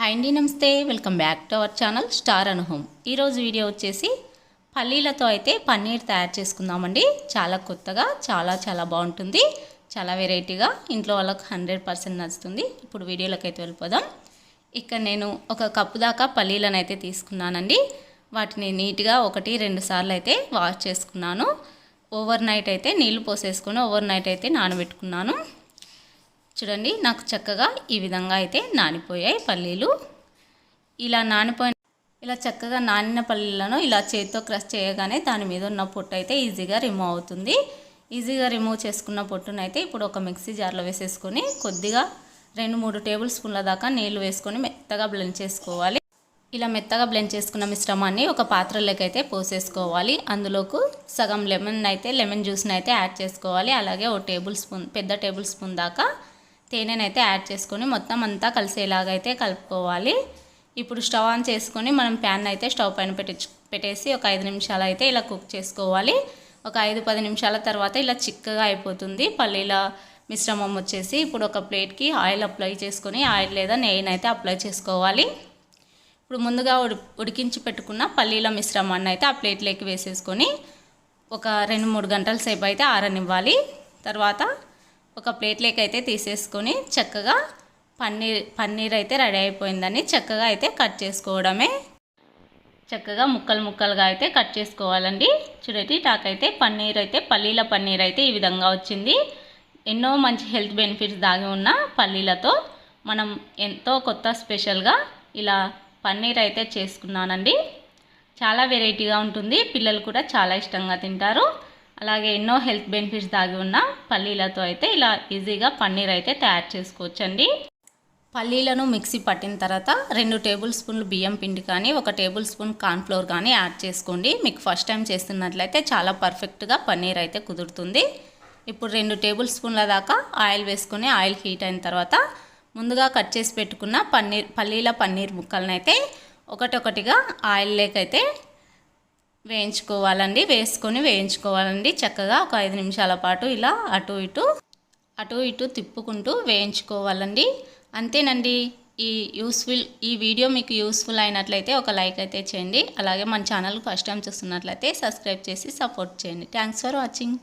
Hi అండి నమస్తే. Welcome back to our channel star on home ఈరోజు వీడియో వచ్చేసి పల్లీలతో అయితే పన్నీర్ తయారు చేసుకుందామండి. చాలా కొత్తగా చాలా చాలా బాగుంటుంది. చాలా వెరైటీగా. ఇంట్లో వాళ్ళకి హండ్రెడ్ పర్సెంట్ నచ్చుతుంది. ఇప్పుడు వీడియోలోకి అయితే వెళ్ళిపోదాం. ఇక్కడ నేను ఒక కప్పు దాకా పల్లీలను అయితే తీసుకున్నానండి. వాటిని నీట్గా ఒకటి రెండు సార్లు అయితే వాష్ చేసుకున్నాను. ఓవర్ నైట్ అయితే నీళ్ళు పోసేసుకొని ఓవర్ నైట్ అయితే నానబెట్టుకున్నాను. చూడండి నాకు చక్కగా ఈ విధంగా అయితే నానిపోయాయి పల్లీలు. ఇలా నానిపోయిన ఇలా చక్కగా నానిన పల్లీలను ఇలా చేతితో క్రష్ చేయగానే దాని మీద ఉన్న పొట్టు అయితే ఈజీగా రిమూవ్ అవుతుంది. ఈజీగా రిమూవ్ చేసుకున్న పొట్టునైతే ఇప్పుడు ఒక మిక్సీ జార్లో వేసేసుకొని కొద్దిగా రెండు మూడు టేబుల్ స్పూన్ల దాకా నీళ్ళు వేసుకొని మెత్తగా బ్లెండ్ చేసుకోవాలి. ఇలా మెత్తగా బ్లెండ్ చేసుకున్న మిశ్రమాన్ని ఒక పాత్రలోకి అయితే పోసేసుకోవాలి. అందులోకి సగం లెమన్ అయితే లెమన్ జ్యూస్ని అయితే యాడ్ చేసుకోవాలి. అలాగే ఒక టేబుల్ స్పూన్ పెద్ద టేబుల్ స్పూన్ దాకా తేనెనైతే యాడ్ చేసుకొని మొత్తం అంతా కలిసేలాగా అయితే కలుపుకోవాలి. ఇప్పుడు స్టవ్ ఆన్ చేసుకొని మనం ప్యాన్ అయితే స్టవ్ పైన పెట్టి పెట్టేసి ఒక ఐదు నిమిషాలు అయితే ఇలా కుక్ చేసుకోవాలి. ఒక ఐదు పది నిమిషాల తర్వాత ఇలా చిక్కగా అయిపోతుంది. పల్లీల మిశ్రమం వచ్చేసి ఇప్పుడు ఒక ప్లేట్కి ఆయిల్ అప్లై చేసుకొని ఆయిల్ లేదా నెయ్యిని అయితే అప్లై చేసుకోవాలి. ఇప్పుడు ముందుగా ఉడి ఉడికించి పెట్టుకున్న పల్లీల మిశ్రమాన్ని అయితే ఆ ప్లేట్లోకి వేసేసుకొని ఒక రెండు మూడు గంటల సేపు అయితే ఆరనివ్వాలి. తర్వాత ఒక ప్లేట్లోకి అయితే తీసేసుకొని చక్కగా పన్నీర్ పన్నీర్ అయితే రెడీ అయిపోయిందని చక్కగా అయితే కట్ చేసుకోవడమే. చక్కగా ముక్కలు ముక్కలుగా అయితే కట్ చేసుకోవాలండి. చూడండి నాకైతే పన్నీర్ అయితే పల్లీల పన్నీర్ అయితే ఈ విధంగా వచ్చింది. ఎన్నో మంచి హెల్త్ బెనిఫిట్స్ దాగి ఉన్న పల్లీలతో మనం ఎంతో కొత్త స్పెషల్గా ఇలా పన్నీర్ అయితే చేసుకున్నానండి. చాలా వెరైటీగా ఉంటుంది. పిల్లలు కూడా చాలా ఇష్టంగా తింటారు. అలాగే ఎన్నో హెల్త్ బెనిఫిట్స్ దాగి ఉన్న పల్లీలతో అయితే ఇలా ఈజీగా పన్నీర్ అయితే తయారు చేసుకోవచ్చండి. పల్లీలను మిక్సీ పట్టిన తర్వాత రెండు టేబుల్ స్పూన్లు బియ్యం పిండి కానీ ఒక టేబుల్ స్పూన్ కార్న్ఫ్లోర్ కానీ యాడ్ చేసుకోండి. మీకు ఫస్ట్ టైం చేస్తున్నట్లయితే చాలా పర్ఫెక్ట్గా పన్నీర్ అయితే కుదురుతుంది. ఇప్పుడు రెండు టేబుల్ స్పూన్ల దాకా ఆయిల్ వేసుకుని ఆయిల్ హీట్ అయిన తర్వాత ముందుగా కట్ చేసి పెట్టుకున్న పన్నీర్ పల్లీల పన్నీర్ ముక్కలను అయితే ఒకటొకటిగా ఆయిల్ లేకైతే వేయించుకోవాలండి వేసుకొని వేయించుకోవాలండి. చక్కగా ఒక ఐదు నిమిషాల పాటు ఇలా అటు ఇటు అటు ఇటు తిప్పుకుంటూ వేయించుకోవాలండి. అంతేనండి. ఈ యూస్ఫుల్ ఈ వీడియో మీకు యూస్ఫుల్ అయినట్లయితే ఒక లైక్ అయితే చేయండి. అలాగే మన ఛానల్ ఫస్ట్ టైం చూస్తున్నట్లయితే సబ్స్క్రైబ్ చేసి సపోర్ట్ చేయండి. Thanks for watching.